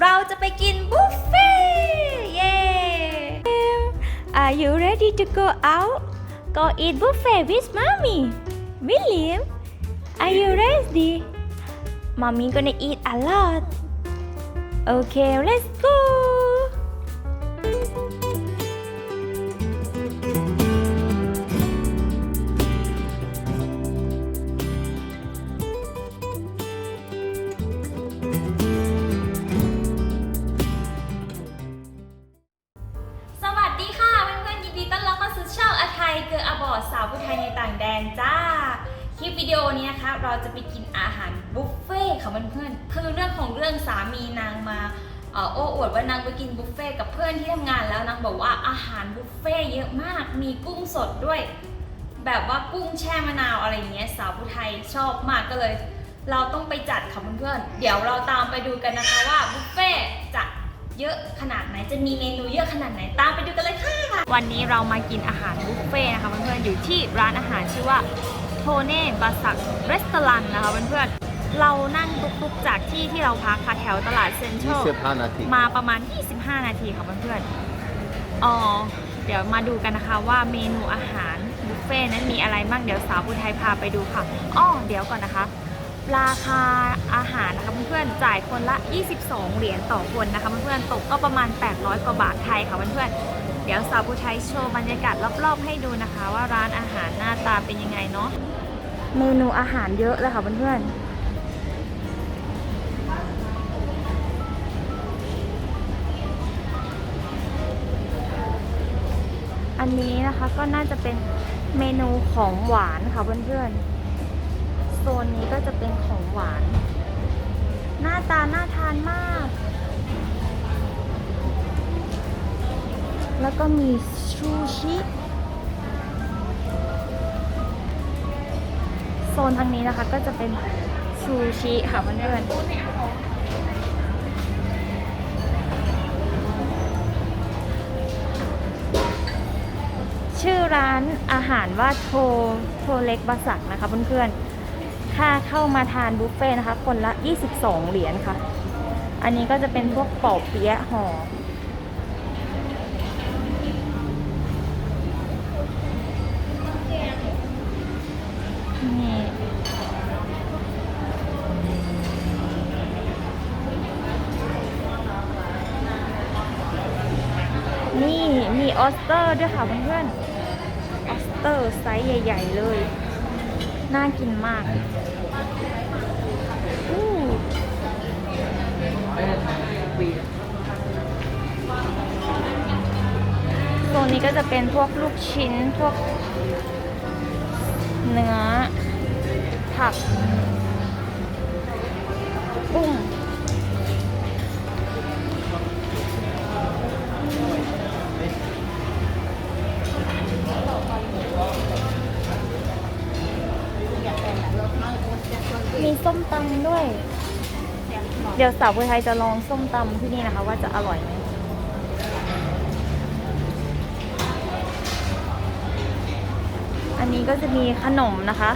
เราจะไปกินบุฟเฟ่เย้ Are you ready to go out? Go eat buffet with mommy. William, are you ready? Mommy gonna eat a lot. Okay, let's go. สู่ช่องอาไทยเกออาบอดสาวผู้ไทยในต่างแดนจ้า คลิปวิดีโอนี้นะคะเราจะไปกินอาหารบุฟเฟ่ค่ะเพื่อนๆคือเรื่องของเรื่องสามีนางมาโอ้อวดว่านางไปกินบุฟเฟ่กับเพื่อนที่ทำงานแล้วนางบอกว่าอาหารบุฟเฟ่เยอะมากมีกุ้งสดด้วย แบบว่ากุ้งแช่มะนาวอะไรอย่างเงี้ยสาวผู้ไทยชอบมากก็เลย เราต้องไปจัดค่ะเพื่อนๆเดี๋ยวเราตามไปดูกันนะคะว่าบุฟเฟ่ เยอะขนาดไหนจะมีเมนูเยอะขนาดไหนตามไปดูกันเลยค่ะ วันนี้เรามากินอาหารบุฟเฟ่ต์นะคะเพื่อนๆอยู่ที่ร้านอาหารชื่อว่าโทเน่บาสักรีสตอรันนะคะเพื่อนๆเรานั่งตุกๆจากที่ที่เราพักค่ะแถวตลาดเซ็นทรัล25นาที มาประมาณ 25 นาทีค่ะเพื่อนๆอ๋อเดี๋ยวมาดูกันนะคะว่าเมนูอาหารบุฟเฟ่ต์นั้นมีอะไรบ้างเดี๋ยวสาวผู้ไทยพาไปดูค่ะอ้อเดี๋ยวก่อนนะคะ ราคาอาหารนะคะเพื่อนๆจ่ายคนละ 22 เหรียญต่อคนนะคะเพื่อนๆตกก็ประมาณ 800 กว่าบาทไทยค่ะเพื่อนๆเดี๋ยวสาวผู้ไทยโชว์บรรยากาศรอบๆ ให้ดูนะคะ ว่าร้านอาหารหน้าตาเป็นยังไงเนาะเมนูอาหารเยอะเลยค่ะเพื่อนๆอันนี้นะคะก็น่าจะเป็นเมนูของหวานค่ะเพื่อนๆ โซนนี้ก็จะเป็นของหวาน หน้าตาน่าทานมาก แล้วก็มีชูชิโซนทางนี้นะคะก็จะเป็นชูชิค่ะเพื่อนๆชื่อร้านอาหารว่าโทโทเล็กบาสักนะคะเพื่อนๆ ค่าเข้ามาทานบุฟเฟ่ต์นะคะ คนละ 22 เหรียญค่ะ อันนี้ก็จะเป็นพวกปอเปี๊ยะห่อนี่นี่มีออสเตอร์ด้วยค่ะเพื่อนๆออสเตอร์ไซส์ใหญ่ ๆ เลย น่ากินมากอู้โซนนี้ก็จะเป็นพวกลูกชิ้น พวกเนื้อ ผักกุ้งมี ส้มตำด้วย เดี๋ยวสาวผู้ไทยจะลองส้มตำที่นี่นะคะ ว่าจะอร่อยไหมอันนี้ก็จะมีขนมนะคะ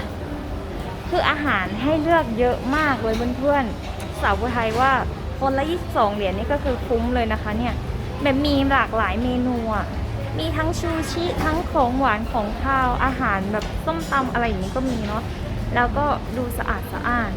คืออาหารให้เลือกเยอะมากเลยเพื่อนๆสาวผู้ไทยว่าคนละ 22 เหรียญนี่ก็คือคุ้มเลยนะคะเนี่ยแบบมีหลากหลายเมนูอะมีทั้งชูชิทั้งของหวานของข้าวอาหารแบบส้มตำอะไรอย่างนี้ก็มีเนาะแล้วก็ดูสะอาดสะอ้านนี่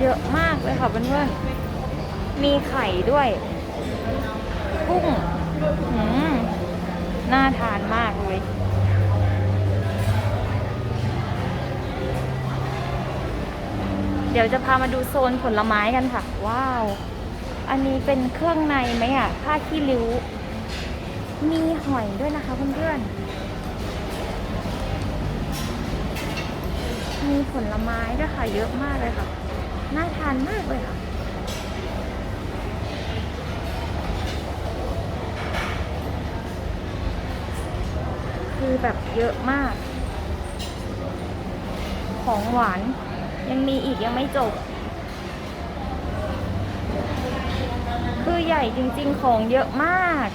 เยอะมากเลยค่ะเพื่อนๆ มีไข่ด้วยกุ้งน่าทานมากเลยเดี๋ยวจะพามาดูโซนผลไม้กันค่ะ ว้าว อันนี้เป็นเครื่องในไหมอะผ้าขี้ริ้ว มีหอยด้วยนะคะเพื่อนๆ มีผลไม้ด้วยค่ะ เยอะมากเลยค่ะ น่าทานมากเลยค่ะคือแบบเยอะมาก ของหวานยังมีอีกยังไม่จบ คือใหญ่จริงๆของเยอะมาก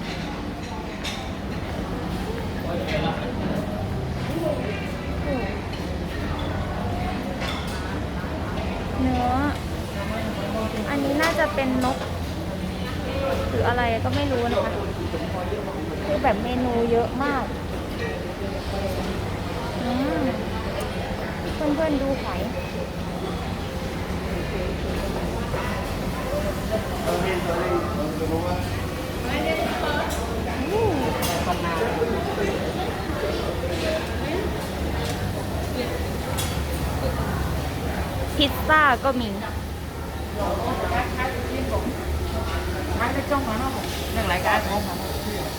เนื้อ อันนี้น่าจะเป็นนก หรืออะไรก็ไม่รู้นะคะ คือแบบเมนูเยอะมากเพื่อนๆดูหอยอู้ พิซซ่าก็มี Mấy cái trong mà nó nhưng lại cái ngon mà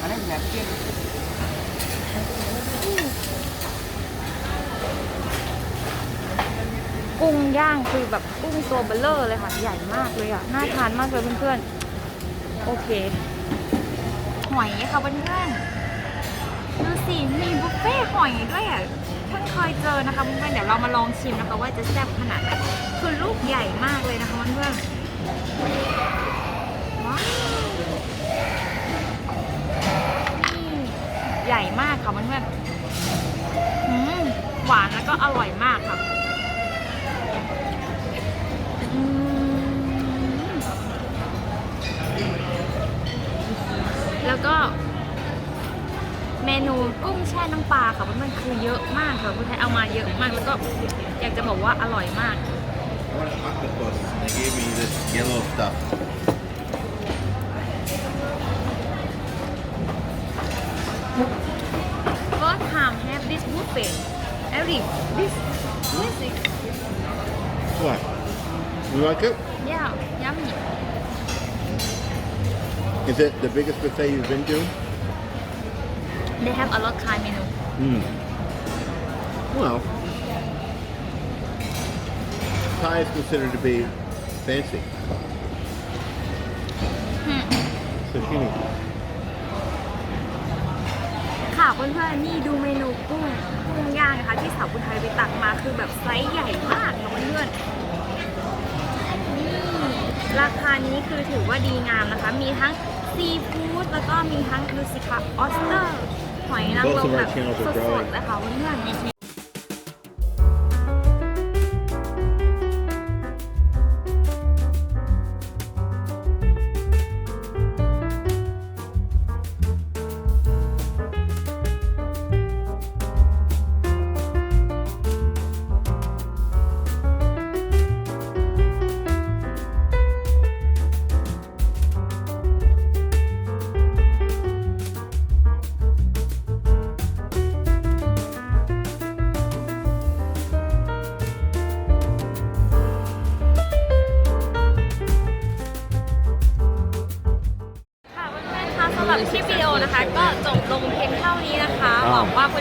anh ấy nhạt kia กุ้งย่างคือแบบกุ้งตัวเบลเลอร์เลยค่ะ ใหญ่มากเลยอะ น่าทานมากเลยเพื่อนๆ โอเค หอยค่ะเพื่อนๆ ดูสิ มีบุฟเฟ่ต์หอยด้วยอะเพิ่งเคยเจอนะคะเพื่อนๆเดี๋ยวเรามาลองชิมนะคะว่าจะแซ่บขนาดไหนคือลูกใหญ่มากเลยนะคะเพื่อนๆว้าวนี่ใหญ่มากค่ะเพื่อนๆหวานแล้วก็อร่อยมากค่ะ น้ำปลาค่ะมันคือเยอะมากค่ะคุณไทยเอามาเยอะมากแล้วก็อยากจะบอกว่าอร่อยมาก I want an octopus. They gave me this yellow stuff. First time have this buffet Eric this classic What? You like it? yeah yummy Is it the biggest buffet you've been to? They have a lot kind menu Hmm. Well, Thai is considered to be fancy. Hmm. Sashimi. ค่ะเพื่อนๆนี่ดูเมนูกุ้งกุ้งย่างนะคะ ที่สาวบุญไทยไปตักมาคือแบบไซส์ใหญ่มากค่ะเพื่อนๆนี่ราคานี้คือถือว่าดีงามนะคะ มีทั้งซีฟู้ดแล้วก็มีทั้งดูสิคะออสเตอร์ หอยนางรมแบบสดๆเลยค่ะเพื่อนๆ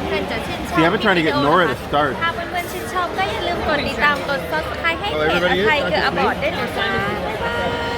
พื่อนๆจะชื่นชอบ See, I've been trying to get คลิปวิดีโอ Nora นะ to คะ start. ถ้าเพื่อนๆชื่นชอบก็อย่าลืมกดติดตามกด subscribe ให้เพ Oh, จ everybody ไทย is? เกิด Not อ just บอ me? ร์ดด้วยนะคะบ๊ายบาย